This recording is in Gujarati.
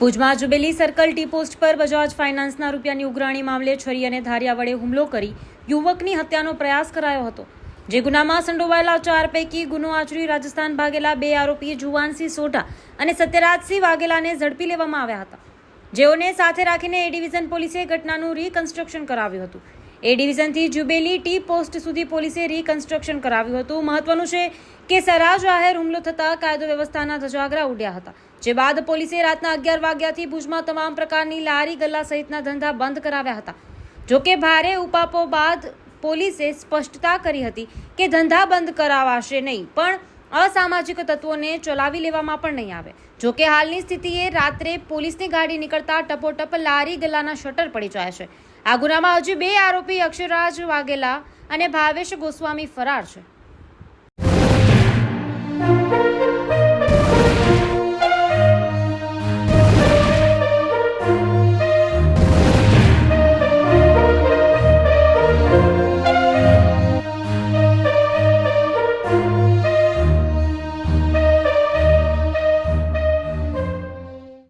ભુજમાં જુબેલી સર્કલ ટી પોસ્ટ પર બજાજ ફાઇનાન્સના રૂપિયાની ઉઘરાણી મામલે છરી અને ધારિયા વડે હુમલો કરી યુવકની હત્યાનો પ્રયાસ કરાયો હતો. જે ગુનામાં સંડોવાયેલા ચાર પૈકી ગુનો આચરી રાજસ્થાન ભાગેલા બે આરોપી જુવાનસિંહ સોઢા અને સત્યરાજસિંહ વાઘેલાને ઝડપી લેવામાં આવ્યા હતા. જેઓને સાથે રાખીને એ ડિવિઝન પોલીસે ઘટનાનું રિકન્સ્ટ્રક્શન કરાવ્યું હતું. એ ડિવિઝનથી જુબેલી ટી પોસ્ટ સુધી પોલીસે રિકન્સ્ટ્રક્શન કરાવ્યું હતું. મહત્વનું છે કે સરા જાહેર હુમલો થતાં કાયદો વ્યવસ્થાના ધજાગરા ઉડ્યા હતા. જે બાદ પોલીસે રાતના અગિયાર વાગ્યાથી ભુજમાં તમામ પ્રકારની લારી ગલ્લા સહિતના ધંધા બંધ કરાવ્યા હતા. જોકે ભારે ઉપાપો બાદ પોલીસે સ્પષ્ટતા કરી હતી કે ધંધા બંધ કરાવાશે નહીં, પણ અસામાજિક તત્વોને ચલાવી લેવામાં પણ નહીં આવે. જોકે હાલની સ્થિતિએ રાત્રે પોલીસની ગાડી નીકળતા ટપોટપ લારી ગલ્લાના શટર પડી જાય છે. આ ગુનામાં હજુ બે આરોપી અક્ષરાજ વાઘેલા અને ભાવેશ ગોસ્વામી ફરાર છે.